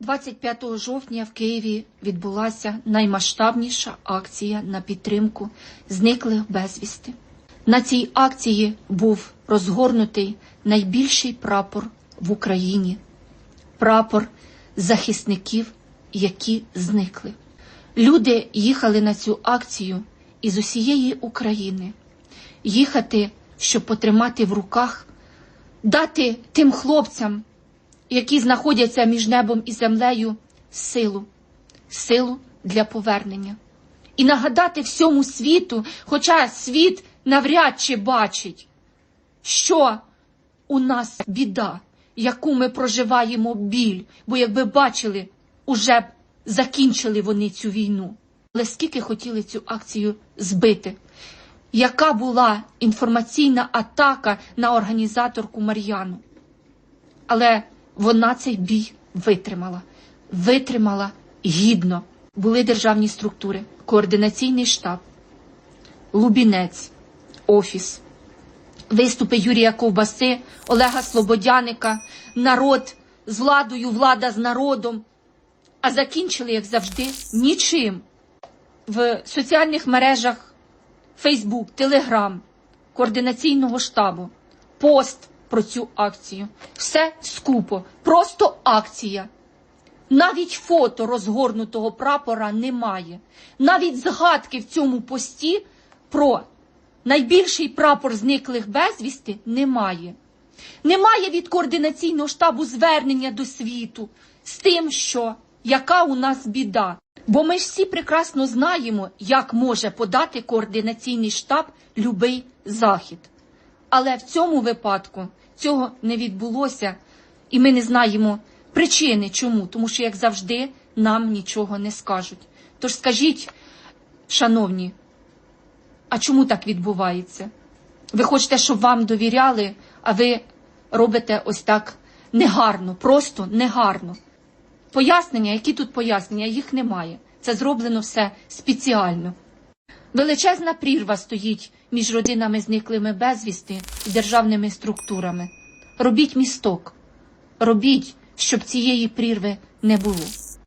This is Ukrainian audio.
25 жовтня в Києві відбулася наймасштабніша акція на підтримку зниклих безвісти. На цій акції був розгорнутий найбільший прапор в Україні прапор захисників, які зникли. Люди їхали на цю акцію із усієї України. Їхати, щоб потримати в руках, дати тим хлопцям, які знаходяться між небом і землею, силу, силу для повернення. І нагадати всьому світу, хоча світ навряд чи бачить, що у нас біда, яку ми проживаємо біль, бо якби бачили, уже б закінчили вони цю війну. Але скільки хотіли цю акцію збити? Яка була інформаційна атака на організаторку Мар'яну? Але вона цей бій витримала, витримала гідно. Були державні структури, координаційний штаб, Лубінець, офіс, виступи Юрія Ковбаси, Олега Слободяника, народ з владою, влада з народом. А закінчили, як завжди, нічим. В соціальних мережах Фейсбук, Телеграм, координаційного штабу, пост про цю акцію. Все скупо, просто акція. Навіть фото розгорнутого прапора немає. Навіть згадки в цьому пості про найбільший прапор зниклих безвісти немає. Немає від координаційного штабу звернення до світу з тим, що яка у нас біда. Бо ми ж всі прекрасно знаємо, як може подати координаційний штаб любий захід. Але в цьому випадку цього не відбулося, і ми не знаємо причини чому, тому що, як завжди, нам нічого не скажуть. Тож скажіть, шановні, а чому так відбувається? Ви хочете, щоб вам довіряли, а ви робите ось так негарно, просто негарно. Пояснення, які тут пояснення, їх немає. Це зроблено все спеціально. Величезна прірва стоїть між родинами зниклими безвісти і державними структурами. Робіть місток, робіть, щоб цієї прірви не було.